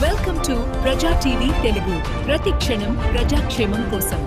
Welcome to Praja TV Telugu. ప్రతి క్షణం ప్రజాక్షేమం కోసం.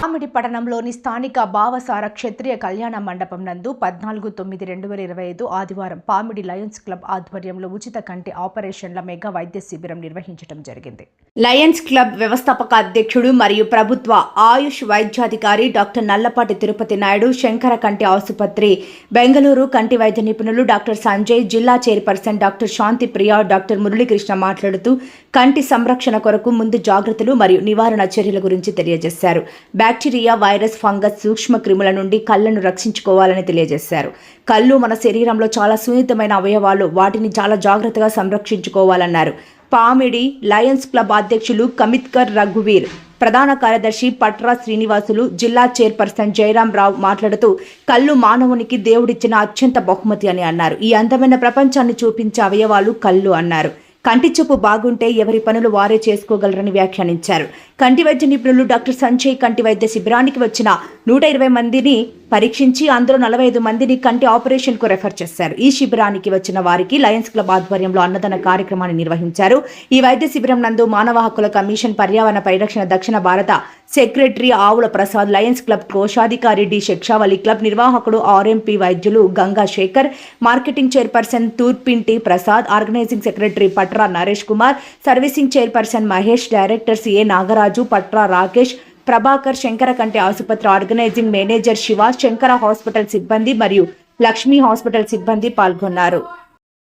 కామిడి పట్టణంలోని స్థానిక భావసార క్షత్రియ కళ్యాణ మండపం నందు పద్నాలుగు తొమ్మిది రెండు వేల ఇరవై ఐదు ఆదివారం పామిడి లయన్స్ క్లబ్ ఆధ్వర్యంలో ఉచిత కంటి ఆపరేషన్ల మెగా వైద్య శిబిరం నిర్వహించడం జరిగింది. లయన్స్ క్లబ్ వ్యవస్థాపక అధ్యక్షుడు మరియు ప్రభుత్వ ఆయుష్ వైద్యాధికారి డాక్టర్ నల్లపాటి తిరుపతి నాయుడు శంకర కంటి ఆసుపత్రి బెంగళూరు కంటి వైద్య నిపుణులు డాక్టర్ సంజయ్ జిల్లా chairperson doctor Shanti Priya doctor Muralikrishna మాట్లాడుతూ కంటి సంరక్షణ కొరకు ముందు జాగ్రత్తలు మరియు నివారణ చర్యల గురించి తెలియజేశారు. బ్యాక్టీరియా వైరస్ ఫంగస్ సూక్ష్మ క్రిముల నుండి కళ్ళను రక్షించుకోవాలని తెలియజేశారు. కళ్ళు మన శరీరంలో చాలా సున్నితమైన అవయవాలు వాటిని చాలా జాగ్రత్తగా సంరక్షించుకోవాలన్నారు. పామిడి లయన్స్ క్లబ్ అధ్యక్షులు కమిత్కర్ రఘువీర్ ప్రధాన కార్యదర్శి పట్రా శ్రీనివాసులు జిల్లా చైర్పర్సన్ జయరాం రావు మాట్లాడుతూ కళ్ళు మానవునికి దేవుడిచ్చిన అత్యంత బహుమతి అని అన్నారు. ఈ అందమైన ప్రపంచాన్ని చూపించే అవయవాలు కళ్ళు అన్నారు. కంటి చూపు బాగుంటే ఎవరి పనులు వారే చేసుకోగలరని వ్యాఖ్యానించారు. కంటి వైద్య నిపుణులు డాక్టర్ సంజయ్ కంటి వైద్య శిబిరానికి వచ్చిన నూట ఇరవై మందిని పరీక్షించి అందులో నలభై ఐదు మందిని కంటి ఆపరేషన్కు రెఫర్ చేశారు. ఈ శిబిరానికి వచ్చిన వారికి లయన్స్ క్లబ్ ఆధ్వర్యంలో అన్నదాన కార్యక్రమాన్ని నిర్వహించారు. ఈ వైద్య శిబిరం నందు మానవ హక్కుల కమిషన్ పర్యావరణ పరిరక్షణ దక్షిణ భారత secretary Avula Prasad Lions Club కోశాధికారి డి శిక్షావళి క్లబ్ నిర్వాహకుడు ఆర్ఎంపీ వైద్యులు Ganga Shekhar marketing chairperson Turpinti Prasad organising secretary Patra Naresh Kumar servicing chairperson Mahesh directors A Nagaraj Patra Rakesh Prabhakar Shankara కంటి ఆసుపత్రి organising manager Shiva Shankara hospital సిబ్బంది మరియు Lakshmi hospital సిబ్బంది పాల్గొన్నారు.